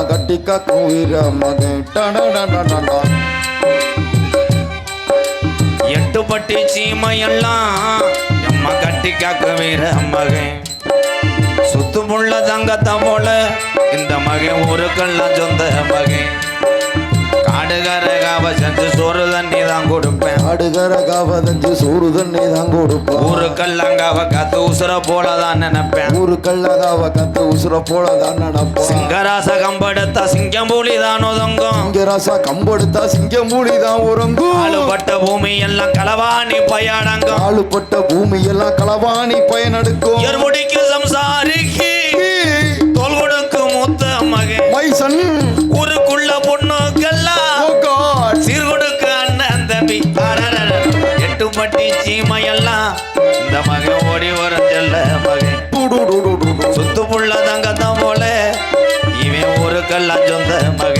எம்மா கட்டி காக்கும் வீர எட்டு பட்டி சீமையெல்லாம் நம்ம கட்டி காக்க வீர மகன் சுத்துமுள்ள தங்கத்த போல இந்த மகன் ஊருக்கெல்லாம் சொந்த மகன். தான் கொடுப்பேன். ஆடுகர காவதஞ்சு சோறு தண்ணி தான் கொடுப்போம் ஊருக்கெல்லாம் காவ காத்து உசுர போல தான் நினைப்பேன். ஊருக்கல்ல காவ கத்து உசுர போல தான் நடப்போம் சிங்கராச கம்பெடுத்தா சிங்கம் புலி தான் ஒதுங்கும். இங்க ராசா கம்பெடுத்தா சிங்கம் மூடி தான் உறங்கும் ஆளுபட்ட பூமி எல்லாம் களவாணி பையாடங்கும் ஆளுப்பட்ட பூமி எல்லாம் களவாணி பயனெடுக்கும். எர்முடிக்கு சம்சாரிக்கு பட்டி சீமையெல்லாம் இந்த மகன் ஓடி வரும் செல்ல மகன். சுத்து புள்ள தங்கத்தான் போல. இவன் ஊருக்கெல்லாம் சொந்த மகன்.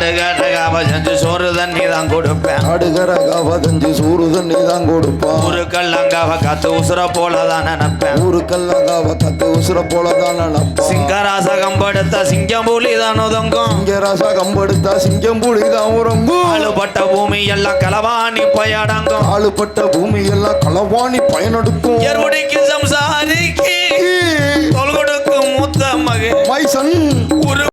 காடு காட்ட காவ செஞ்சு சோறு தண்ணி தான் கொடுப்பேன். ஆடுகர காவதஞ்சு சோறு தண்ணி தான் கொடுப்பான். ஊருக்கெல்லாம் காவ காத்து உசுர போல தான் நினைப்பேன். ஊருக்கல்ல காவ கத்து உசுர போல தான் நடப்பான் சிங்கராச கம்பெடுத்த சிங்கம் புலி தான் ஒதுங்கும் இங்க ராசா கம்பெடுத்தா சிங்கம் புலி தான் உறங்கும். ஆளுபட்ட பூமி எல்லாம் களவாணி பையாடங்கும். ஆளுப்பட்ட பூமி எல்லாம் களவாணி பயனெடுக்கும். எருடிக்கு சம்சாரிக்கு தொல் கொடுக்கும் மூத்த மகன். மைசன். ஒரு